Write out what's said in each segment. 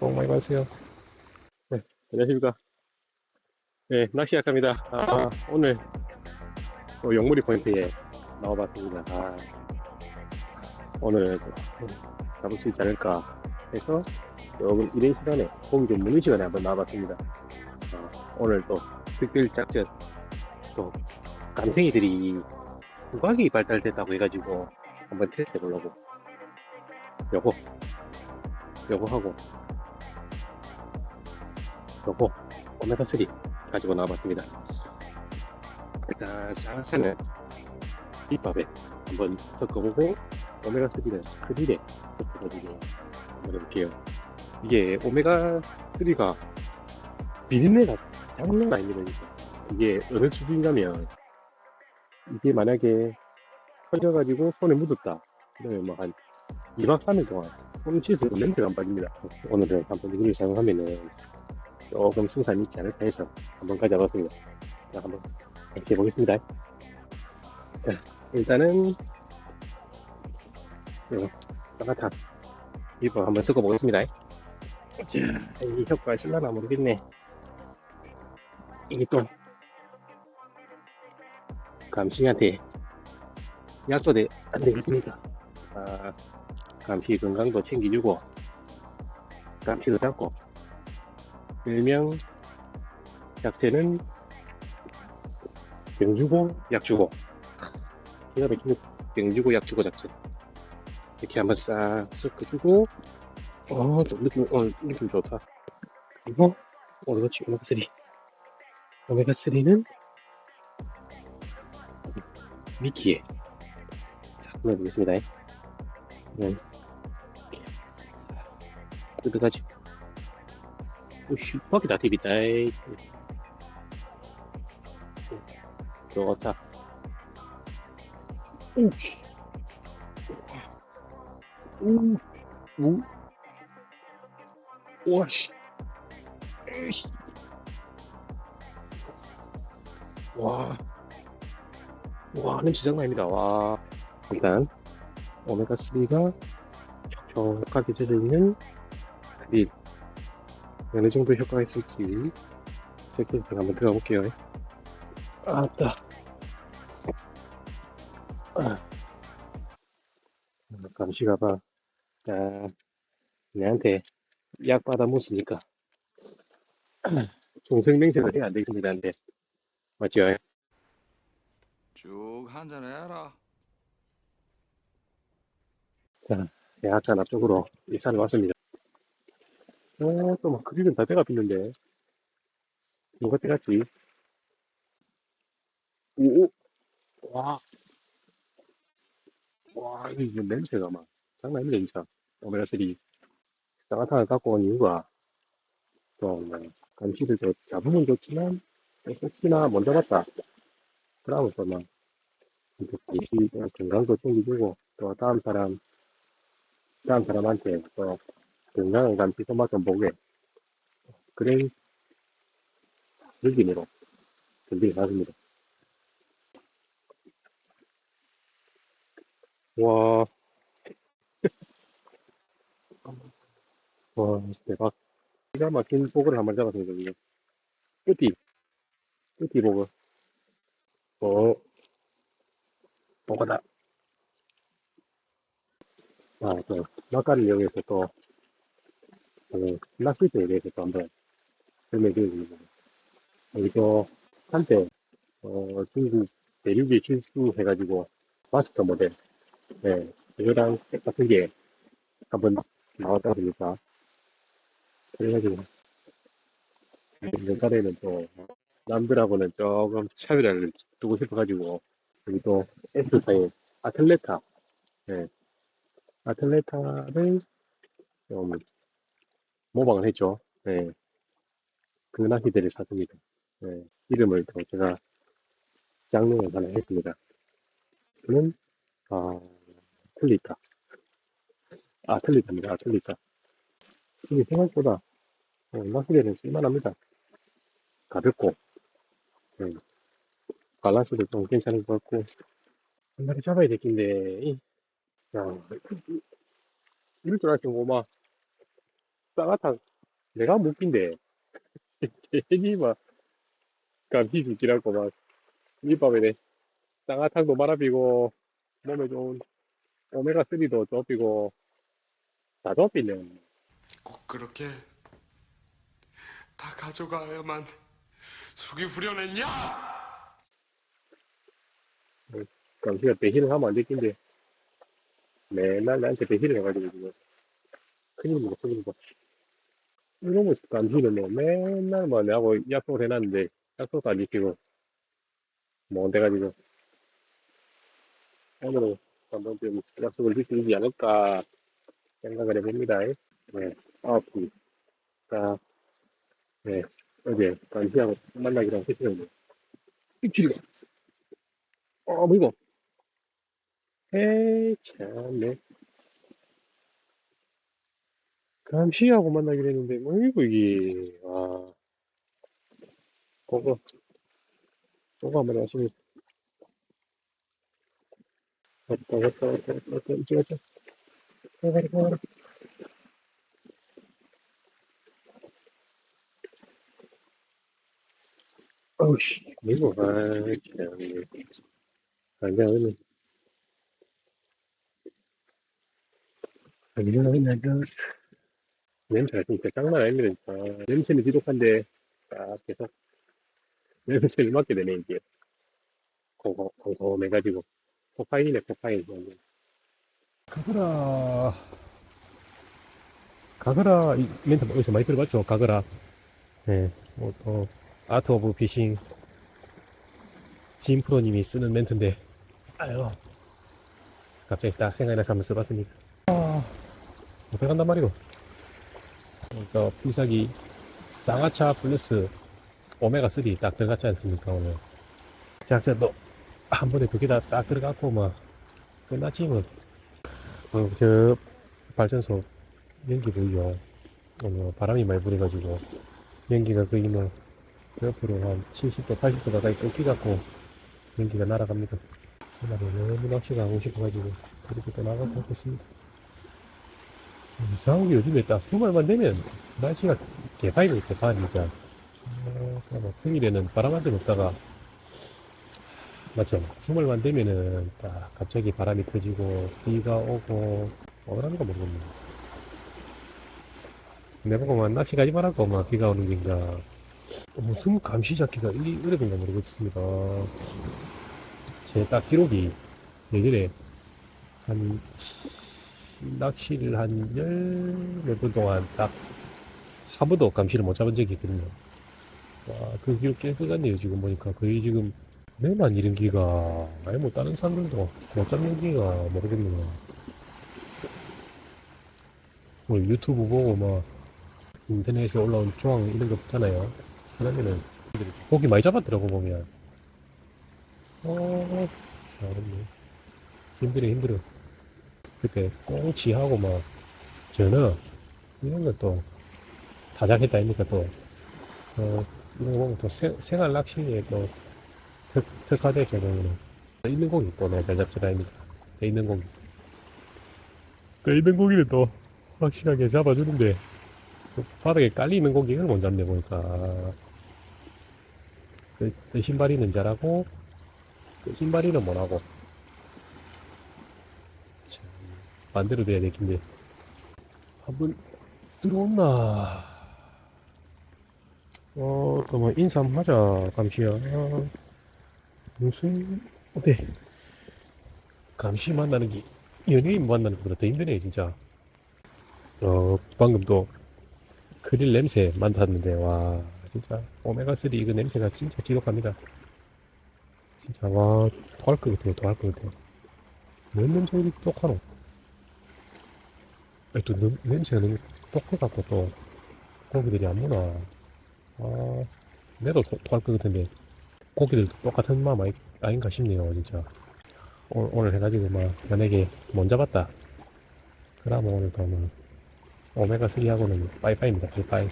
복 많이 받으세요. 네, 안녕하십니까. 네, 낚시 시작합니다. 아, 오늘 또 용무리 포인트에 나와봤습니다. 아, 오늘은 좀 잡을 수 있지 않을까 해서 조금 이른 시간에 고기 좀 먹는 시간에 한번 나와봤습니다. 아, 오늘 또 특별 작전 또 감생이들이 후각이 발달됐다고 해가지고 한번 테스트 해보려고 요거 요거 하고 요거 오메가3 가지고 나와봤습니다. 일단 쌍사는 밑밥에 한번 섞어보고 오메가3는 크릴에 섞어가지고 한번 해볼게요. 이게 오메가3가 비린내가 장난 아닙니다 이게 어느 수준이냐면 이게 만약에 터져가지고 손에 묻었다. 그러면 뭐한 2박 3일 동안 손 씻어도 냄새가 안 빠집니다. 오늘은 한번 이걸 사용하면은 조금 승산이 있지 않을까 해서 한번 가져봤습니다. 자 한번 이렇게 해보겠습니다. 자 일단은 쌍화탕 이거 한번 섞어보겠습니다. 자 이 효과 있을라나 모르겠네. 이게 또 감시한테 약속돼 안 되겠습니다. 아, 감시 건강도 챙겨주고, 감시도 잡고, 일명 약재는 병 주고 약 주고, 기가 막히는 병 주고 약 주고 작전. 이렇게 한번 싹 섞어주고, 어, 좀 느낌, 어, 느낌 좋다. 그리고, 오로치 오메가3. 오메가3는 미키에 자, 넣어보겠습니다. 네. 뜯어가지고. 오씨, 뻑이다, TV다. 좋다. 오씨. 오, 오. 와씨. 에이씨. 와. 와, 냄새 장난 아닙니다. 와. 일단, 오메가3가 촉촉하게 젖어있는 밀. 어느 정도 효과가 있을지 체크해서 한번 들어가 볼게요. 아따. 아. 감시 가봐. 아, 내한테 약 받아 묻으니까. 종생맹세를 해야 안 되겠습니다. 근데. 맞죠? 쭉 한잔 해라. 약간 앞쪽으로 이산을 왔습니다. 어, 또막 그릴은 다 때가 비는데. 누가 때갔지? 오, 오, 와. 와, 이거 냄새가 막 장난 아니네, 진짜. 오메가3. 쌍화탕을 갖고 온 이유가 또, 뭐, 또 잡으면 좋지만, 혹시나 먼저 봤다. 그러면 또 막, 감시 건강도 챙겨주고, 또 다음 사람, 다른 사람한테 또 건강한 감시 손맛 좀 보게 그런 느낌으로 준비해 놨습니다. 와, 와, 대박. 기가 막힌 보그를 한번 잡았습니다, 지금. 끝이, 끝이 보그. 어, 보거다. 아, 또, 낙가를 이용해서 또, 그, 낚시대에 대해서 또 한번 설명해 드리겠습니다. 이거, 한때, 어, 중국 대륙에 출수해가지고, 마스터 모델, 네, 이거랑 똑같은 게 한번 나왔다 보니까, 그래가지고, 옛날에는 또, 남들하고는 조금 차별을 두고 싶어가지고, 여기 또, S사의 아틀레타, 네, 아틀레타를 좀 모방을 했죠. 네. 그 낚시대를 샀습니다. 네. 이름을 또 제가 장르를 하나 했습니다. 그는, 아, 틀리타. 아, 틀리타입니다. 아, 틀리타. 이게 생각보다, 어, 낚시대는 쓸만합니다. 가볍고, 네. 밸런스도 좀 괜찮은 것 같고, 한 마리 잡아야 될 텐데, 이, 야, 이럴 줄 알았지, 뭐, 막, 쌍화탕 내가 웃긴데 괜히 막 감기 죽기라고 막 밑밥에 쌍화탕도 말아비고 몸에 좋은 오메가3도 좁히고 다 좁히네. 꼭 그렇게 다 가져가야만 속이 후련했냐? 감시가 배신을 하면 안 되긴데 맨날 나한테 배신을 해가지고 지금. 큰일 먹어 큰일 먹어 이놈의 감시는 뭐 맨날 뭐 내하고 약속을 해놨는데 약속도 안 지키고 뭐 돼가지고 오늘은 한번 좀 약속을 지키지 않을까 생각을 해봅니다. 네 아홉 자, 네 어제 감시하고 만나기로 했었는데 이치리가 어 뭐이거? 에이 참네 감시하고 만나기로 했는데 뭐 이거 이게 와 그거 그거 한번 하시면. 왔다 왔다 왔다 왔다 왔다 이쪽 왔다. 가가라 가가라 어우씨. 이거 아이 참네 안돼 오늘 안녕 냄새가 진짜 장난 아닙니다 진짜 냄새는 지독한데 딱 계속 냄새를 맡게 되네 이게. 고고 고고해가지고. 코카인이네 코카인. 가거라. 가거라 이 멘트 어디서 많이 들어봤죠? 가거라. 네, 뭐, 어, 아트 오브 피싱 진 프로님이 쓰는 멘트인데. 아유. 갑자기 딱 생각이 나서 한번 써봤습니다 아 어떻게 간단 말이고 그러니까 필살기 쌍화차 플러스 오메가 3 딱 들어갔지 않습니까 오늘? 제작자도 한 번에 두 개 다 딱 들어갔고 막 끝났지 뭐. 어, 저 발전소 연기 보이죠 어, 바람이 많이 불어가지고 연기가 거의 뭐 옆으로 한 70도 80도 가까이 꺾이갖고 연기가 날아갑니다. 그날에 너무 낚시가 하고 싶어가지고 그렇게 또 나가고 있습니다 이상하게 요즘에 딱 주말만 되면 날씨가 개판이 개판 진짜 어, 뭐 평일에는 바람 한대 없다가 맞죠? 주말만 되면은 딱 갑자기 바람이 터지고 비가 오고 뭐라는가 모르겠네. 내보고 막 낚시 가지 말라고 막 비가 오는 긴가. 무슨 감시 잡기가 이 어려운가 모르겠습니다. 제 딱 기록이 예전에 한 낚시를 한 열몇 번 동안 딱 한 번도 감시를 못 잡은 적이 있거든요. 와, 그 기록 깰것 같네요. 지금 보니까 거의 지금 내만 이런 기가 아니 뭐 다른 사람들도 못 잡는 기가 모르겠네요. 뭐 유튜브 보고 뭐 인터넷에 올라온 조항 이런 거 붙잖아요. 그러면은 고기 많이 잡았더라고 보면. 어, 잘했네. 힘들어 힘들어. 그때 꽁치하고 막 전어 이런 것도 다작했다 아닙니까 또 어, 이런 거 보면 또 생, 생활 낚시에 또 특, 특화돼 경우는 있는 고기 또 내가 잘 잡지 아닙니까. 돼 있는 고기 그 있는 고기는 또. 확실하게 잡아주는데. 그 바닥에 깔리는 고기를 못 잡네 보니까. 그, 그 신발이는 잘하고 그 신발이는 못하고 참, 반대로 돼야 되긴데 한번 들어온나. 어, 또뭐 인사 한번 하자 감시야. 아, 무슨 어때? 감시 만나는 게 연예인 만나는 것보다 더 힘드네 진짜. 어 방금 또 크릴 냄새 맡았는데 와 진짜 오메가3 이거 냄새가 진짜 지독합니다. 진짜 와 토할 것 같아요 토할 것 같아요. 뭔 냄새 이렇게 똑하노 아니, 또 냄- 냄새가 너무 똑해갖고 또 고기들이 안 무나. 아 내도 토- 토할 것 같은데 고기들도 똑같은 마음 아니, 아닌가 싶네요 진짜. 오늘, 오늘 해가지고 막 만약에 못 잡았다. 그러면 오늘 또뭐 오메가3하고는 빠이빠이입니다 빠이빠이.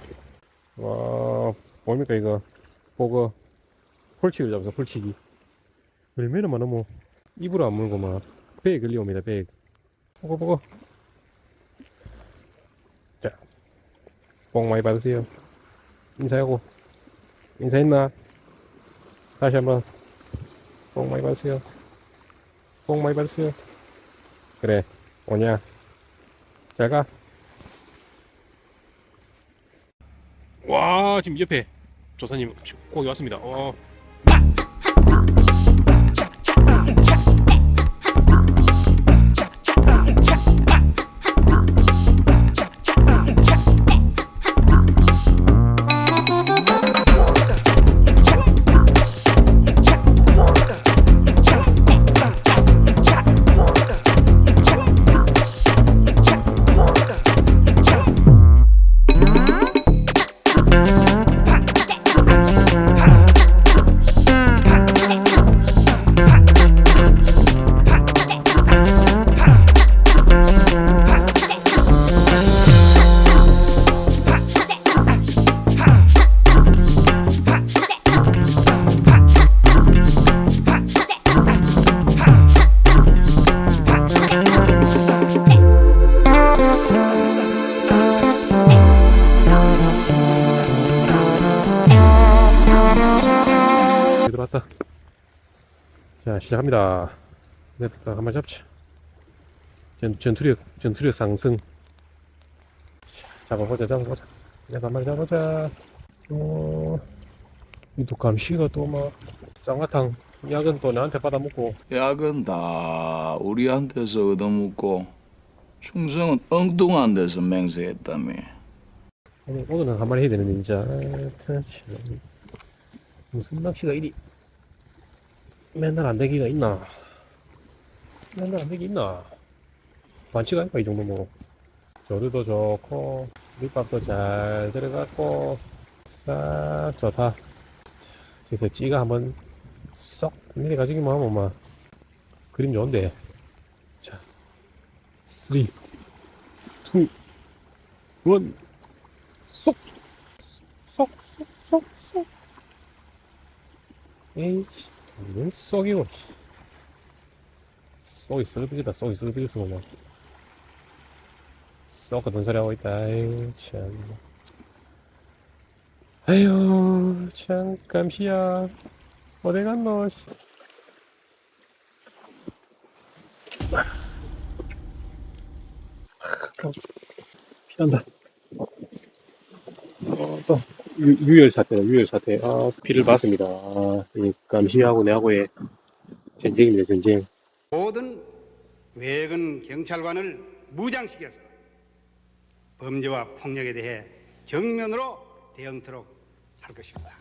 와 뭡니까 이거 보고 폴치기를 잡아서 폴치기 얼마나 많아 뭐. 입으로 안 물고 막 배에 걸려옵니다 배에. 보고 보고 복 많이 받으세요. 인사하고. 인사했나? 다시 한번. 복 많이 받으세요. 복 많이 받으세요. 그래, 오냐. 잘 가. 와, 지금 옆에 조사님 거기 왔습니다. 어. 들어왔다. 자, 시작합니다. 네, 딱 한번 잡자. 전, 전투력, 전투력 상승. 자, 잡아보자, 잡아보자. 내가 한마리 잡아보자. 어, 이또 감시가 또 막, 쌍화탕, 약은 또 나한테 받아먹고. 약은 다 우리한테서 얻어먹고 충성은 엉뚱한 데서 맹세했다며. 오늘은 한 마리 해야 되는데, 진짜. 아. 무슨 낚시가 이리 맨날 안 되기가 있나? 맨날 안 되기 있나? 반칙 아닐까, 이 정도 뭐. 조류도 좋고, 밑밥도 잘 들어갔고, 싹 좋다. 그래서 찌가 한번 쏙 내려가지기만 하면 막 그림 좋은데. 자, 3, 2, 1, 쏙! 쏙, 쏙, 쏙, 쏙. 에이씨, 왜 쏙이고, 씨. 쏙이 썩어들이다, 쏙이 썩어들였어, 뭐. 쏙 같은 소리 하고 있다, 아유, 참. 아유, 참, 감시야. 어디 갔노, 씨. 피한다. 어, 또, 유, 유혈 사태다, 유혈 사태. 아, 피를 봤습니다. 아, 이 감시하고 내하고의 전쟁입니다, 전쟁. 모든 외근 경찰관을 무장시켜서 범죄와 폭력에 대해 정면으로 대응토록 할 것입니다.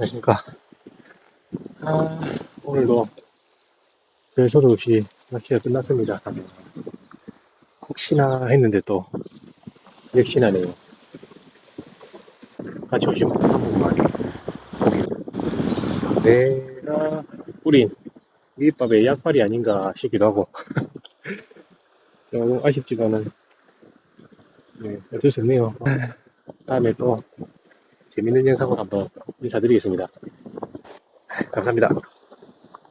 안녕하십니까. 아, 오늘도 별 소리 없이 낚시가 끝났습니다. 혹시나 했는데 또, 역시나네요. 같이 오신 분한 분만. 내가 뿌린 밑밥의 약발이 아닌가 싶기도 하고. 조금 아쉽지만은, 네, 어쩔 수 없네요. 아, 다음에 또 재밌는 영상으로 한번 인사드리겠습니다. 감사합니다.